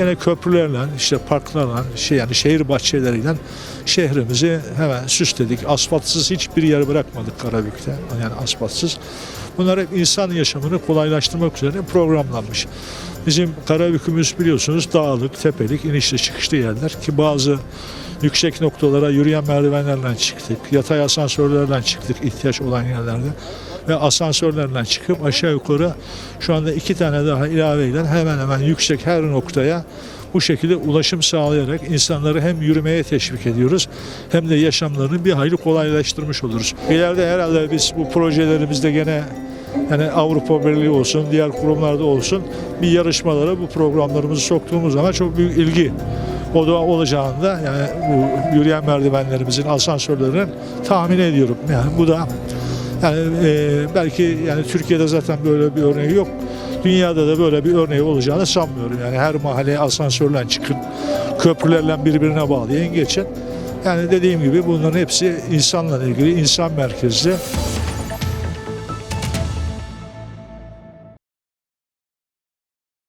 Yine köprülerle, işte parklarla, şey yani şehir bahçeleriyle şehrimizi hemen süsledik. Asfaltsız hiçbir yer bırakmadık Karabük'te. Yani asfaltsız. Bunlar hep insan yaşamını kolaylaştırmak üzere programlanmış. Bizim Karabük'ümüz biliyorsunuz dağlık, tepelik, inişli çıkışlı yerler ki bazı yüksek noktalara yürüyen merdivenlerle çıktık. Yatay asansörlerle çıktık ihtiyaç olan yerlerde. Ve asansörlerle çıkıp aşağı yukarı şu anda iki tane daha ilaveyle hemen hemen yüksek her noktaya bu şekilde ulaşım sağlayarak insanları hem yürümeye teşvik ediyoruz hem de yaşamlarını bir hayli kolaylaştırmış oluruz. İleride herhalde biz bu projelerimizde gene yani Avrupa Birliği olsun, diğer kurumlarda olsun bir yarışmalara bu programlarımızı soktuğumuz zaman çok büyük ilgi o da olacağını da yani bu yürüyen merdivenlerimizin, asansörlerin tahmin ediyorum. Yani bu da yani e, belki yani Türkiye'de zaten böyle bir örneği yok. Dünyada da böyle bir örneği olacağını sanmıyorum. Yani her mahalleye asansörle çıkın, köprülerle birbirine bağlayan geçin. Yani dediğim gibi bunların hepsi insanla ilgili, insan merkezli